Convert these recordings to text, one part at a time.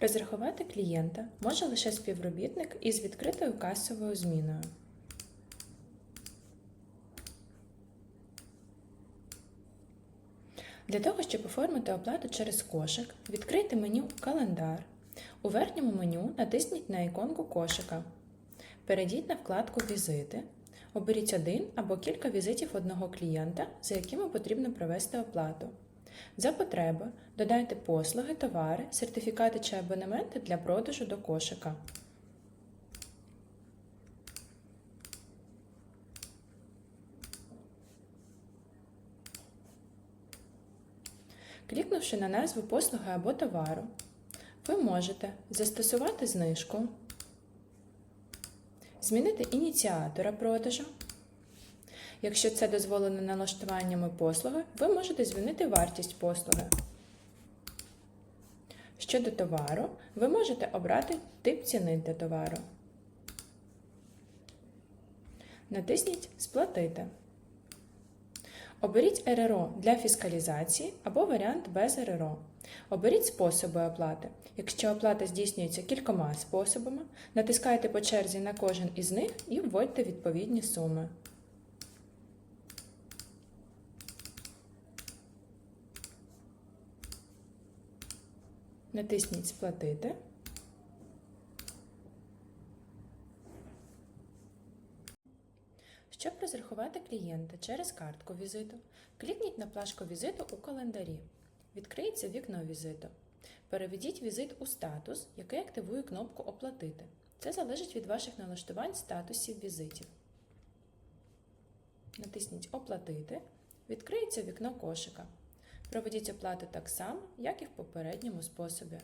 Розрахувати клієнта може лише співробітник із відкритою касовою зміною. Для того, щоб оформити оплату через кошик, відкрийте меню Календар. У верхньому меню натисніть на іконку кошика. Перейдіть на вкладку Візити. Оберіть один або кілька візитів одного клієнта, за якими потрібно провести оплату. За потреби додайте послуги, товари, сертифікати чи абонементи для продажу до кошика. Клікнувши на назву послуги або товару, ви можете застосувати знижку, змінити ініціатора продажу. Якщо це дозволено налаштуваннями послуги, ви можете змінити вартість послуги. Щодо товару, ви можете обрати тип ціни для товару. Натисніть Сплатити. Оберіть РРО для фіскалізації або варіант без РРО. Оберіть способи оплати. Якщо оплата здійснюється кількома способами, натискайте по черзі на кожен із них і вводьте відповідні суми. Натисніть Сплатити. Щоб розрахувати клієнта через картку візиту, клікніть на плашку візиту у календарі. Відкриється вікно візиту. Переведіть візит у статус, який активує кнопку Оплатити. Це залежить від ваших налаштувань статусів візитів. Натисніть Оплатити. Відкриється вікно кошика. Проведіть оплату так само, як і в попередньому способі.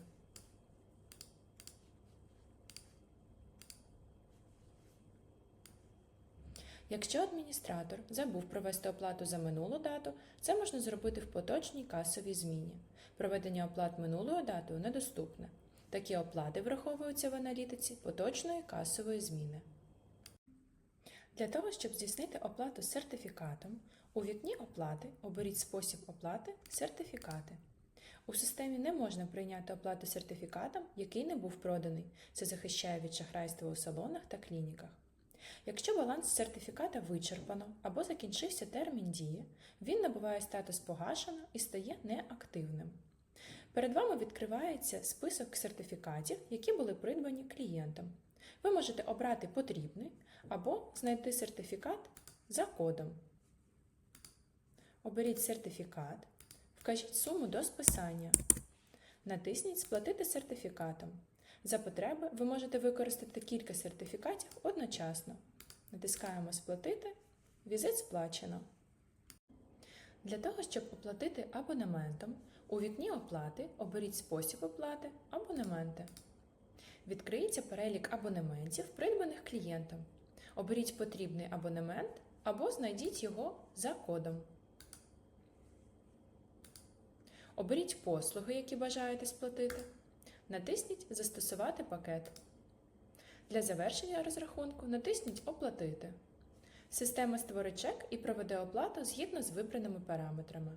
Якщо адміністратор забув провести оплату за минулу дату, це можна зробити в поточній касовій зміні. Проведення оплат минулою датою недоступне. Такі оплати враховуються в аналітиці поточної касової зміни. Для того, щоб здійснити оплату сертифікатом, у вікні оплати оберіть спосіб оплати сертифікати. У системі не можна прийняти оплату сертифікатом, який не був проданий. Це захищає від шахрайства у салонах та клініках. Якщо баланс сертифіката вичерпано або закінчився термін дії, він набуває статус погашено і стає неактивним. Перед вами відкривається список сертифікатів, які були придбані клієнтом. Ви можете обрати потрібний або знайти сертифікат за кодом. Оберіть сертифікат, вкажіть суму до списання. Натисніть Сплатити сертифікатом. За потреби ви можете використати кілька сертифікатів одночасно. Натискаємо Сплатити. Візит сплачено. Для того, щоб оплатити абонементом, у вікні оплати оберіть спосіб оплати абонементи. Відкриється перелік абонементів, придбаних клієнтом. Оберіть потрібний абонемент або знайдіть його за кодом. Оберіть послуги, які бажаєте сплатити. Натисніть Застосувати пакет. Для завершення розрахунку натисніть Оплатити. Система створить чек і проведе оплату згідно з вибраними параметрами.